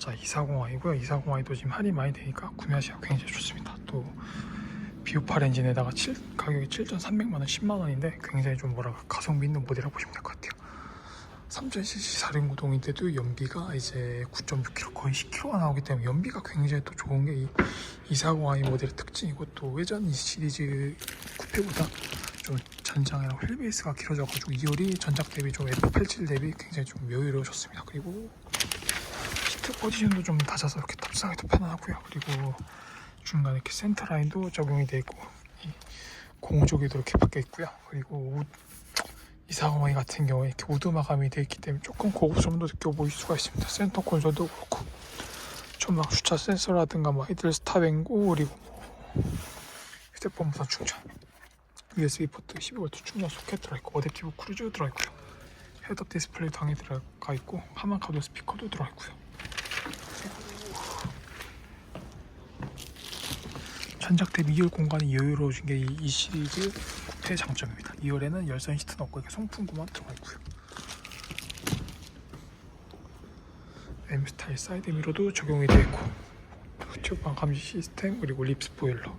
자 240i고요. 240i도 지금 할인 많이 되니까 구매하시기가 굉장히 좋습니다. 또 비오팔 엔진에다가 7, 가격이 7,300만원 10만원인데 굉장히 좀 뭐랄까 가성비 있는 모델이라고 보시면 될 것 같아요. 3000cc 사륜구동인데도 연비가 이제 9.6km 거의 10km가 나오기 때문에 연비가 굉장히 또 좋은 게 이 240i 모델의 특징이고 또 외전 이 시리즈 쿠페보다 좀 전장이랑 휠베이스가 길어져가지고 2열이 전작 대비 좀 F87 대비 굉장히 좀 여유로워졌습니다. 그리고 시트 포지션도 좀 낮아서 이렇게 탑승하기도 편하고요. 그리고 중간에 이렇게 센터 라인도 적용이 되어 있고 이 공조기도 이렇게 박혀 있고요. 그리고 240i 같은 경우에 이렇게 우드 마감이 되어 있기 때문에 조금 고급스러움도 느껴보일 수가 있습니다. 센터 콘솔도 그렇고 전막 주차 센서라든가 뭐 헤드레 스탑앤고 그리고 뭐 휴대폰 무선 충전 USB 포트 12V 충전 소켓 들어있고 어댑티브 크루즈 들어있고요. 헤드업 디스플레이 당에 들어가 있고 하만 카드 스피커도 들어있고요 전작 대비 2열 공간이 여유로워진 게 이 시리즈 쿠페의 장점입니다 2열에는 열선 시트는 없고 이렇게 송풍구만 들어가 있고요 M 스타일 사이드 미러도 적용이 되어 있고 후측방 감지 시스템 그리고 립 스포일러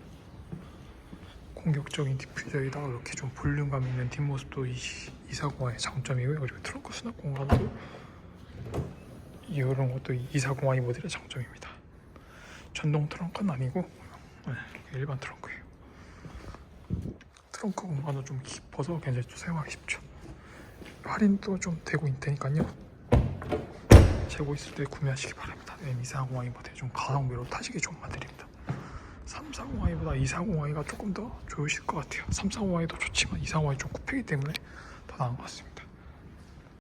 공격적인 디퓨저에다가 이렇게 좀 볼륨감 있는 뒷모습도 이 240i의 장점이고요. 그리고 트렁크 수납 공간도 이런 것도 240i 모델의 장점입니다. 전동 트렁크는 아니고 네, 일반 트렁크예요. 트렁크 공간도 좀 깊어서 굉장히 좀 사용하기 쉽죠. 할인도 좀 되고 있다니까요. 재고 있을 때 구매하시기 바랍니다. 네, 240i 모델 좀 가성비로 타시기 좋은 모델입니다. 340i보다 240i가 조금 더 좋으실 것 같아요. 340i도 좋지만 240i 좀 쿠페이기 때문에 더 나은 것 같습니다.